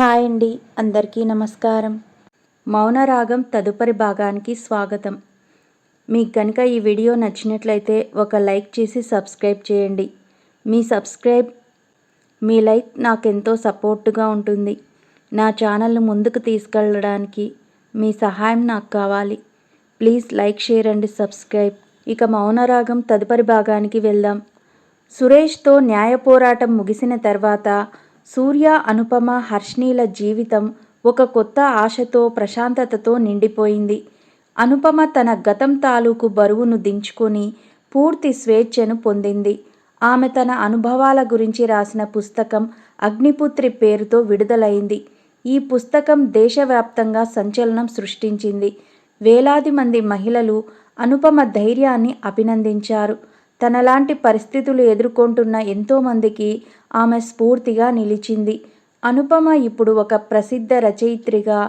Hi అండి. అందరికీ నమస్కారం. మౌనరాగం తదుపరి భాగానికి స్వాగతం. మీకు కనుక ఈ వీడియో నచ్చినట్లయితే ఒక లైక్ చేసి సబ్స్క్రైబ్ చేయండి. మీ సబ్స్క్రైబ్ మీ లైక్ నాకెంతో సపోర్టుగా ఉంటుంది. నా ఛానల్ను ముందుకు తీసుకెళ్ళడానికి మీ సహాయం నాకు కావాలి. Please like share and subscribe. ఇక మౌనరాగం తదుపరి భాగానికి వెళ్దాం. సురేష్తో న్యాయ పోరాటం ముగిసిన తర్వాత సూర్య అనుపమ హర్షణీల జీవితం ఒక కొత్త ఆశతో ప్రశాంతతతో నిండిపోయింది. అనుపమ తన గతం తాలూకు బరువును దించుకొని పూర్తి స్వేచ్ఛను పొందింది. ఆమె తన అనుభవాల గురించి రాసిన పుస్తకం అగ్నిపుత్రి పేరుతో విడుదలైంది. ఈ పుస్తకం దేశవ్యాప్తంగా సంచలనం సృష్టించింది. వేలాది మంది మహిళలు అనుపమ ధైర్యాన్ని అభినందించారు. తనలాంటి పరిస్థితులు ఎదుర్కొంటున్న ఎంతోమందికి ఆమె స్ఫూర్తిగా నిలిచింది. అనుపమ ఇప్పుడు ఒక ప్రసిద్ధ రచయిత్రిగా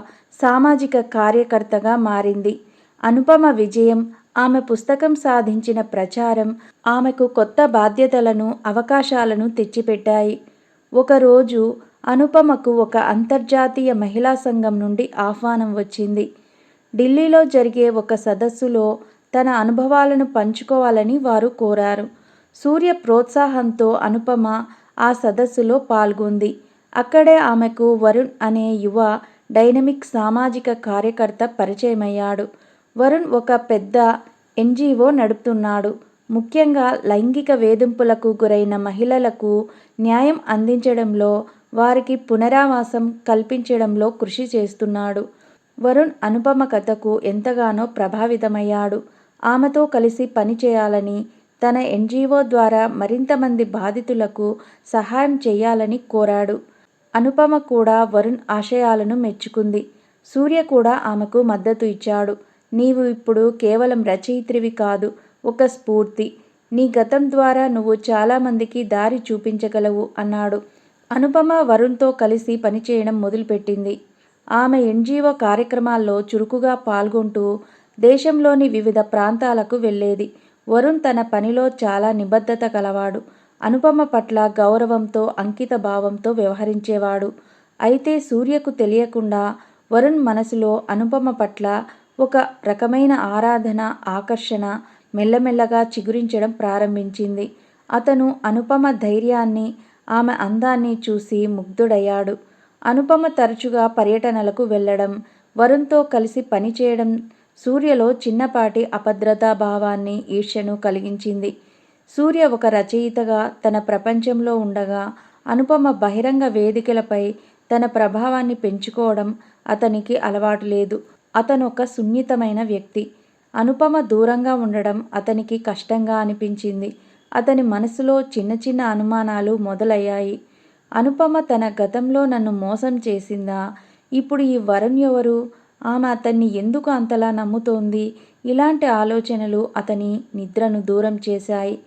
సామాజిక కార్యకర్తగా మారింది. అనుపమ విజయం ఆమె పుస్తకం సాధించిన ప్రచారం ఆమెకు కొత్త బాధ్యతలను అవకాశాలను తెచ్చిపెట్టాయి. ఒకరోజు అనుపమకు ఒక అంతర్జాతీయ మహిళా సంఘం నుండి ఆహ్వానం వచ్చింది. ఢిల్లీలో జరిగే ఒక సదస్సులో తన అనుభవాలను పంచుకోవాలని వారు కోరారు. సూర్య ప్రోత్సాహంతో అనుపమ ఆ సదస్సులో పాల్గొంది. అక్కడే ఆమెకు వరుణ్ అనే యువ డైనమిక్ సామాజిక కార్యకర్త పరిచయమయ్యాడు. వరుణ్ ఒక పెద్ద ఎన్జిఓ నడుపుతున్నాడు. ముఖ్యంగా లైంగిక వేధింపులకు గురైన మహిళలకు న్యాయం అందించడంలో వారికి పునరావాసం కల్పించడంలో కృషి చేస్తున్నాడు. వరుణ్ అనుపమ కథకు ఎంతగానో ప్రభావితమయ్యాడు. ఆమెతో కలిసి పనిచేయాలని తన ఎన్జిఓ ద్వారా మరింతమంది బాధితులకు సహాయం చేయాలని కోరాడు. అనుపమ కూడా వరుణ్ ఆశయాలను మెచ్చుకుంది. సూర్య కూడా ఆమెకు మద్దతు ఇచ్చాడు. నీవు ఇప్పుడు కేవలం రచయిత్రివి కాదు ఒక స్ఫూర్తి. నీ గతం ద్వారా నువ్వు చాలామందికి దారి చూపించగలవు అన్నాడు. అనుపమ వరుణ్తో కలిసి పనిచేయడం మొదలుపెట్టింది. ఆమె ఎన్జిఓ కార్యక్రమాల్లో చురుకుగా పాల్గొంటూ దేశంలోని వివిధ ప్రాంతాలకు వెళ్ళేది. వరుణ్ తన పనిలో చాలా నిబద్ధత కలవాడు. అనుపమ పట్ల గౌరవంతో అంకిత భావంతో వ్యవహరించేవాడు. అయితే సూర్యకు తెలియకుండా వరుణ్ మనసులో అనుపమ పట్ల ఒక రకమైన ఆరాధన ఆకర్షణ మెల్లమెల్లగా చిగురించడం ప్రారంభించింది. అతను అనుపమ ధైర్యాన్ని ఆమె అందాన్ని చూసి ముగ్ధుడయ్యాడు. అనుపమ తరచుగా పర్యటనలకు వెళ్ళడం వరుణ్తో కలిసి పనిచేయడం సూర్యలో చిన్నపాటి అభద్రతా భావాన్ని ఈర్ష్యను కలిగించింది. సూర్య ఒక రచయితగా తన ప్రపంచంలో ఉండగా అనుపమ బహిరంగ వేదికలపై తన ప్రభావాన్ని పెంచుకోవడం అతనికి అలవాటు లేదు. అతను ఒక సున్నితమైన వ్యక్తి. అనుపమ దూరంగా ఉండడం అతనికి కష్టంగా అనిపించింది. అతని మనసులో చిన్న చిన్న అనుమానాలు మొదలయ్యాయి. అనుపమ తన గతంలో నన్ను మోసం చేసిందా? ఇప్పుడు ఈ వరుణ్ ఎవరు? ఆమె అతన్ని ఎందుకు అంతలా నమ్ముతోంది? ఇలాంటి ఆలోచనలు అతని నిద్రను దూరం చేశాయి.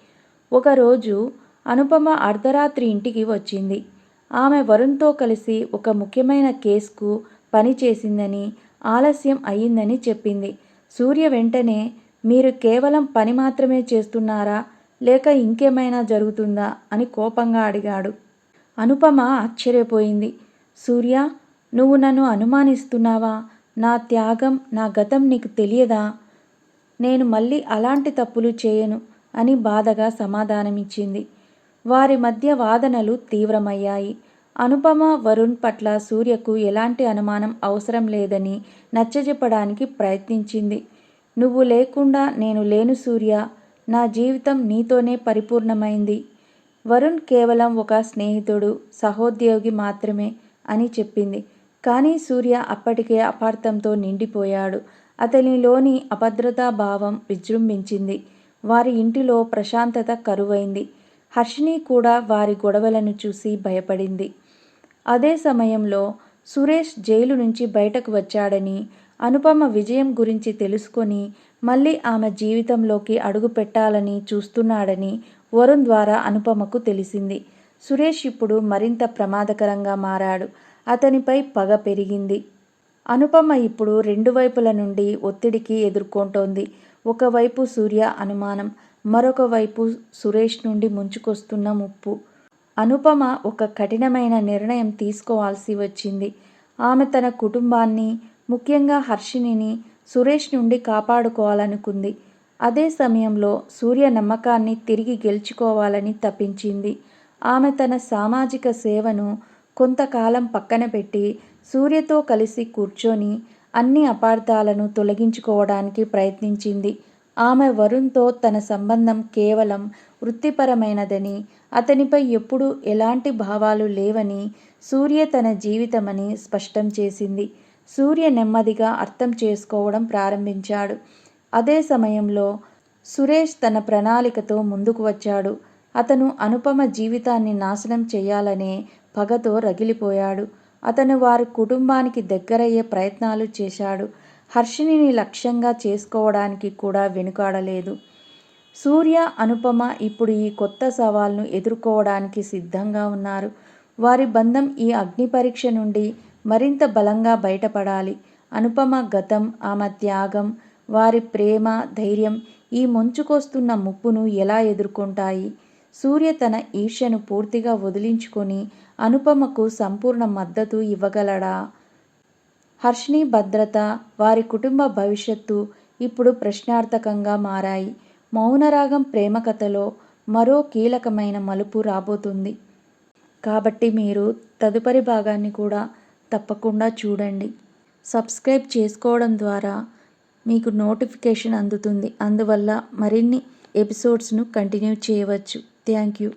ఒకరోజు అనుపమ అర్ధరాత్రి ఇంటికి వచ్చింది. ఆమె వరుణ్తో కలిసి ఒక ముఖ్యమైన కేసుకు పని చేసిందని ఆలస్యం అయ్యిందని చెప్పింది. సూర్య వెంటనే మీరు కేవలం పని మాత్రమే చేస్తున్నారా? లేక ఇంకేమైనా జరుగుతుందా? అని కోపంగా అడిగాడు. అనుపమ ఆశ్చర్యపోయింది. సూర్య నువ్వు నన్ను అనుమానిస్తున్నావా? నా త్యాగం నా గతం నీకు తెలియదా? నేను మళ్ళీ అలాంటి తప్పులు చేయను అని బాధగా సమాధానమిచ్చింది. వారి మధ్య వాదనలు తీవ్రమయ్యాయి. అనుపమ వరుణ్ పట్ల సూర్యకు ఎలాంటి అనుమానం అవసరం లేదని నచ్చజెప్పడానికి ప్రయత్నించింది. నువ్వు లేకుండా నేను లేను సూర్య. నా జీవితం నీతోనే పరిపూర్ణమైంది. వరుణ్ కేవలం ఒక స్నేహితుడు సహోద్యోగి మాత్రమే అని చెప్పింది. కానీ సూర్య అప్పటికే అపార్థంతో నిండిపోయాడు. అతనిలోని అభద్రతా భావం విజృంభించింది. వారి ఇంటిలో ప్రశాంతత కరువైంది. హర్షిని కూడా వారి గొడవలను చూసి భయపడింది. అదే సమయంలో సురేష్ జైలు నుంచి బయటకు వచ్చాడని అనుపమ విజయం గురించి తెలుసుకొని మళ్ళీ ఆమె జీవితంలోకి అడుగు పెట్టాలని చూస్తున్నాడని వరుణ్ ద్వారా అనుపమకు తెలిసింది. సురేష్ ఇప్పుడు మరింత ప్రమాదకరంగా మారాడు. అతనిపై పగ పెరిగింది. అనుపమ ఇప్పుడు రెండు వైపుల నుండి ఒత్తిడికి ఎదుర్కొంటోంది. ఒకవైపు సూర్య అనుమానం మరొక వైపు సురేష్ నుండి ముంచుకొస్తున్న ముప్పు. అనుపమ ఒక కఠినమైన నిర్ణయం తీసుకోవాల్సి వచ్చింది. ఆమె తన కుటుంబాన్ని ముఖ్యంగా హర్షినిని సురేష్ నుండి కాపాడుకోవాలనుకుంది. అదే సమయంలో సూర్య నమ్మకాన్ని తిరిగి గెలుచుకోవాలని తప్పించింది ఆమె తన సామాజిక సేవను కొంతకాలం పక్కన పెట్టి సూర్యతో కలిసి కూర్చొని అన్ని అపార్థాలను తొలగించుకోవడానికి ప్రయత్నించింది. ఆమె వరుణ్తో తన సంబంధం కేవలం వృత్తిపరమైనదని అతనిపై ఎప్పుడూ ఎలాంటి భావాలు లేవని సూర్య తన జీవితమని స్పష్టం చేసింది. సూర్య నెమ్మదిగా అర్థం చేసుకోవడం ప్రారంభించాడు. అదే సమయంలో సురేష్ తన ప్రణాళికతో ముందుకు వచ్చాడు. అతను అనుపమ జీవితాన్ని నాశనం చేయాలనే పగతో రగిలిపోయాడు. అతను వారి కుటుంబానికి దగ్గరయ్యే ప్రయత్నాలు చేశాడు. హర్షిణిని లక్ష్యంగా చేసుకోవడానికి కూడా వెనుకాడలేదు. సూర్య అనుపమ ఇప్పుడు ఈ కొత్త సవాల్ను ఎదుర్కోవడానికి సిద్ధంగా ఉన్నారు. వారి బంధం ఈ అగ్ని పరీక్ష నుండి మరింత బలంగా బయటపడాలి. అనుపమ గతం ఆమె త్యాగం వారి ప్రేమ ధైర్యం ఈ ముంచుకొస్తున్న ముప్పును ఎలా ఎదుర్కొంటాయి? సూర్య తన ఈర్ష్యను పూర్తిగా వదిలించుకొని అనుపమకు సంపూర్ణ మద్దతు ఇవ్వగలడా? హర్షిని భద్రత వారి కుటుంబ భవిష్యత్తు ఇప్పుడు ప్రశ్నార్థకంగా మారాయి. మౌనరాగం ప్రేమ కథలో మరో కీలకమైన మలుపు రాబోతుంది. కాబట్టి మీరు తదుపరి భాగాన్ని కూడా తప్పకుండా చూడండి. సబ్స్క్రైబ్ చేసుకోవడం ద్వారా మీకు నోటిఫికేషన్ అందుతుంది. అందువల్ల మరిన్ని ఎపిసోడ్స్ను కంటిన్యూ చేయవచ్చు. Thank you.